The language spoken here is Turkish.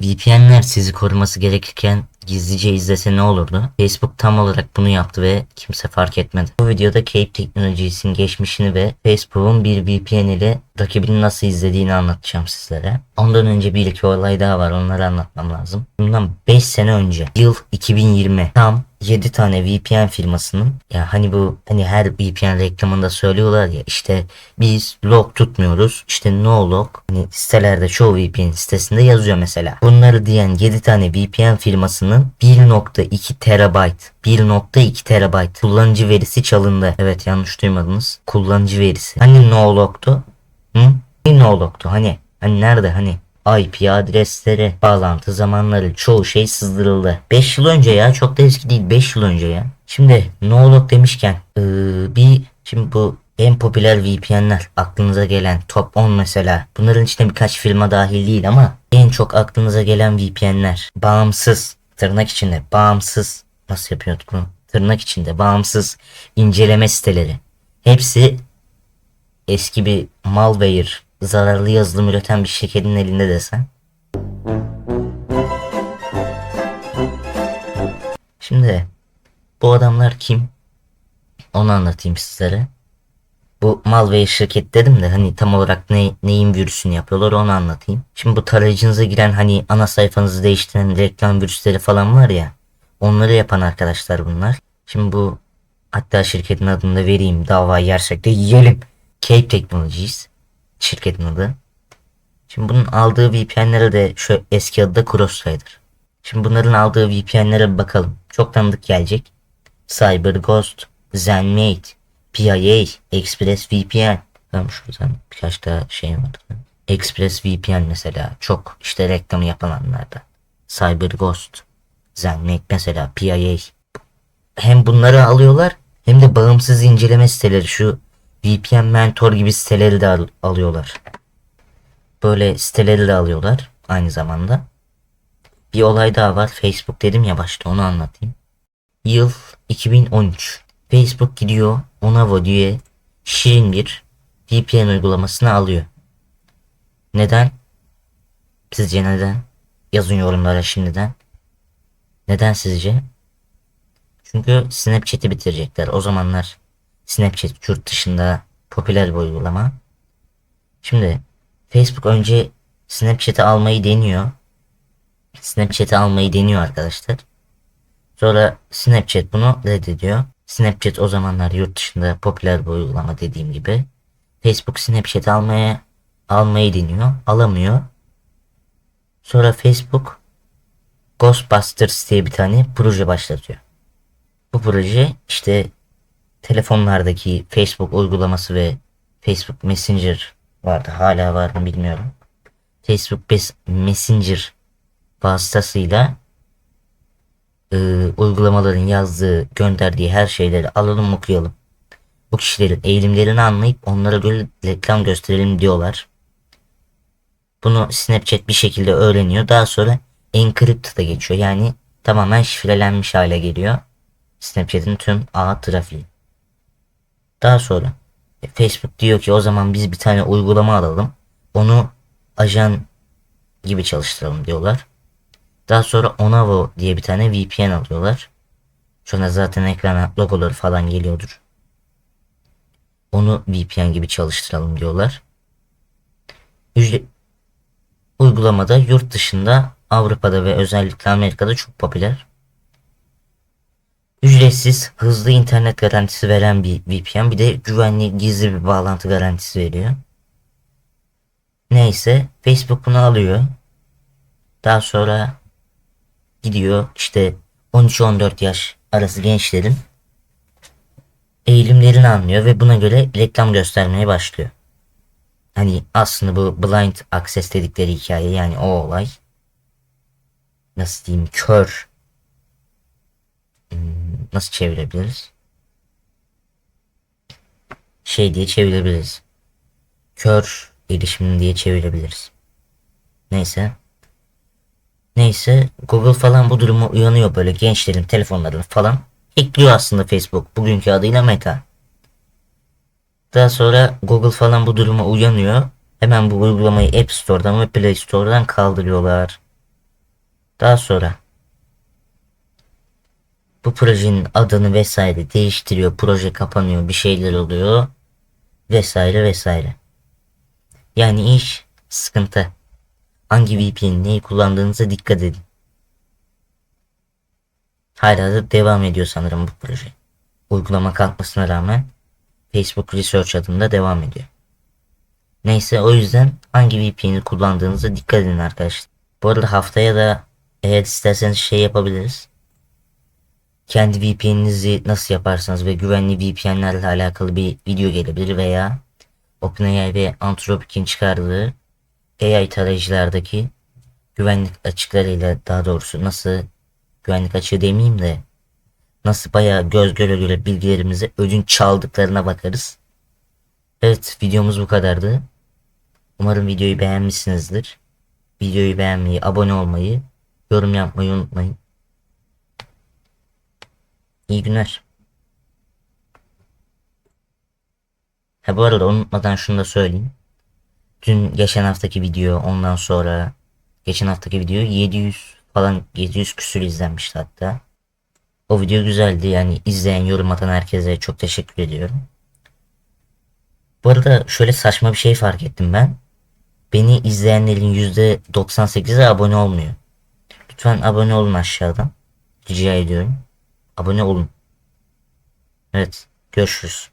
VPN'ler sizi koruması gerekirken gizlice izlese ne olurdu? Facebook tam olarak bunu yaptı ve kimse fark etmedi. Bu videoda Cape Technologies'in geçmişini ve Facebook'un bir VPN ile rakibini nasıl izlediğini anlatacağım sizlere. Ondan önce bir iki olay daha var onları anlatmam lazım. Bundan 5 sene önce yıl 2020 tam 7 tane VPN firmasının ya hani bu hani her VPN reklamında söylüyorlar ya işte biz log tutmuyoruz işte no log hani sitelerde çoğu VPN sitesinde yazıyor mesela. Bunları diyen 7 tane VPN firmasının 1.2 terabayt 1.2 terabayt kullanıcı verisi çalındı. Evet yanlış duymadınız. Kullanıcı verisi. Hani no log'tu? Hı? Hani no log'tu? Hani? Hani nerede? Hani? IP adresleri, bağlantı zamanları çoğu şey sızdırıldı. 5 yıl önce ya çok da eski değil 5 yıl önce ya. Şimdi no demişken ee, bir şimdi bu en popüler VPN'ler aklınıza gelen top 10 mesela. Bunların içinde birkaç firma dahil değil ama en çok aklınıza gelen VPN'ler. Bağımsız tırnak içinde bağımsız nasıl yapıyorduk bunu? Tırnak içinde bağımsız inceleme siteleri. Hepsi eski bir malware zararlı yazılım üreten bir şirketin elinde desen. Şimdi bu adamlar kim? Onu anlatayım sizlere. Bu malware şirket dedim de hani tam olarak ne, neyin virüsünü yapıyorlar onu anlatayım. Şimdi bu tarayıcınıza giren hani ana sayfanızı değiştiren reklam virüsleri falan var ya. Onları yapan arkadaşlar bunlar. Şimdi bu hatta şirketin adını da vereyim dava yersek de yiyelim. Cape Technologies şirketin adı. Şimdi bunun aldığı VPN'lere de şu eski adı da CrossRider. Şimdi bunların aldığı VPN'lere bakalım. Çok tanıdık gelecek. CyberGhost, ZenMate, PIA, ExpressVPN. Tamam şuradan birkaç daha şey var. ExpressVPN mesela çok işte reklamı yapılanlarda. CyberGhost, ZenMate mesela PIA. Hem bunları alıyorlar hem de bağımsız inceleme siteleri şu VPN Mentor gibi siteleri de al- alıyorlar. Böyle siteleri de alıyorlar aynı zamanda. Bir olay daha var. Facebook dedim ya başta onu anlatayım. Yıl 2013. Facebook gidiyor Onavo diye şirin bir VPN uygulamasını alıyor. Neden? Sizce neden? Yazın yorumlara şimdiden. Neden sizce? Çünkü Snapchat'i bitirecekler. O zamanlar Snapchat yurt dışında popüler bir uygulama. Şimdi Facebook önce Snapchat'i almayı deniyor. Snapchat'i almayı deniyor arkadaşlar. Sonra Snapchat bunu reddediyor. Snapchat o zamanlar yurt dışında popüler bir uygulama dediğim gibi. Facebook Snapchat'i almaya almayı deniyor. Alamıyor. Sonra Facebook Ghostbusters diye bir tane proje başlatıyor. Bu proje işte telefonlardaki Facebook uygulaması ve Facebook Messenger vardı. Hala var mı bilmiyorum. Facebook Messenger vasıtasıyla e, uygulamaların yazdığı, gönderdiği her şeyleri alalım okuyalım. Bu kişilerin eğilimlerini anlayıp onlara göre reklam gösterelim diyorlar. Bunu Snapchat bir şekilde öğreniyor. Daha sonra encrypted'a geçiyor. Yani tamamen şifrelenmiş hale geliyor. Snapchat'in tüm ağ trafiği. Daha sonra e, Facebook diyor ki o zaman biz bir tane uygulama alalım. Onu ajan gibi çalıştıralım diyorlar. Daha sonra Onavo diye bir tane VPN alıyorlar. Anda zaten ekrana logoları falan geliyordur. Onu VPN gibi çalıştıralım diyorlar. Ücret uygulamada yurt dışında Avrupa'da ve özellikle Amerika'da çok popüler. Ücretsiz, hızlı internet garantisi veren bir VPN bir de güvenli gizli bir bağlantı garantisi veriyor. Neyse Facebook bunu alıyor. Daha sonra gidiyor işte 13-14 yaş arası gençlerin eğilimlerini anlıyor ve buna göre reklam göstermeye başlıyor. Hani aslında bu blind access dedikleri hikaye yani o olay nasıl diyeyim kör nasıl çevirebiliriz? Şey diye çevirebiliriz. Kör erişim diye çevirebiliriz. Neyse. Neyse Google falan bu duruma uyanıyor böyle gençlerin telefonlarını falan. Ekliyor aslında Facebook bugünkü adıyla Meta. Daha sonra Google falan bu duruma uyanıyor. Hemen bu uygulamayı App Store'dan ve Play Store'dan kaldırıyorlar. Daha sonra bu projenin adını vesaire değiştiriyor. Proje kapanıyor. Bir şeyler oluyor. Vesaire vesaire. Yani iş sıkıntı. Hangi VPN neyi kullandığınıza dikkat edin. Hala da devam ediyor sanırım bu proje. Uygulama kalkmasına rağmen Facebook Research adında devam ediyor. Neyse o yüzden hangi VPN'i kullandığınıza dikkat edin arkadaşlar. Bu arada haftaya da eğer isterseniz şey yapabiliriz. Kendi VPN'inizi nasıl yaparsanız ve güvenli VPN'lerle alakalı bir video gelebilir veya OpenAI ve Anthropic'in çıkardığı AI tarayıcılardaki güvenlik açıklarıyla daha doğrusu nasıl güvenlik açığı demeyeyim de nasıl bayağı göz göre göre bilgilerimizi ödünç çaldıklarına bakarız. Evet videomuz bu kadardı. Umarım videoyu beğenmişsinizdir. Videoyu beğenmeyi, abone olmayı, yorum yapmayı unutmayın. İyi günler. Ha bu arada unutmadan şunu da söyleyeyim. Dün geçen haftaki video ondan sonra geçen haftaki video 700 falan 700 küsür izlenmişti hatta. O video güzeldi yani izleyen yorum atan herkese çok teşekkür ediyorum. Bu arada şöyle saçma bir şey fark ettim ben. Beni izleyenlerin %98'i abone olmuyor. Lütfen abone olun aşağıdan. Rica ediyorum. Abone olun. Evet görüşürüz.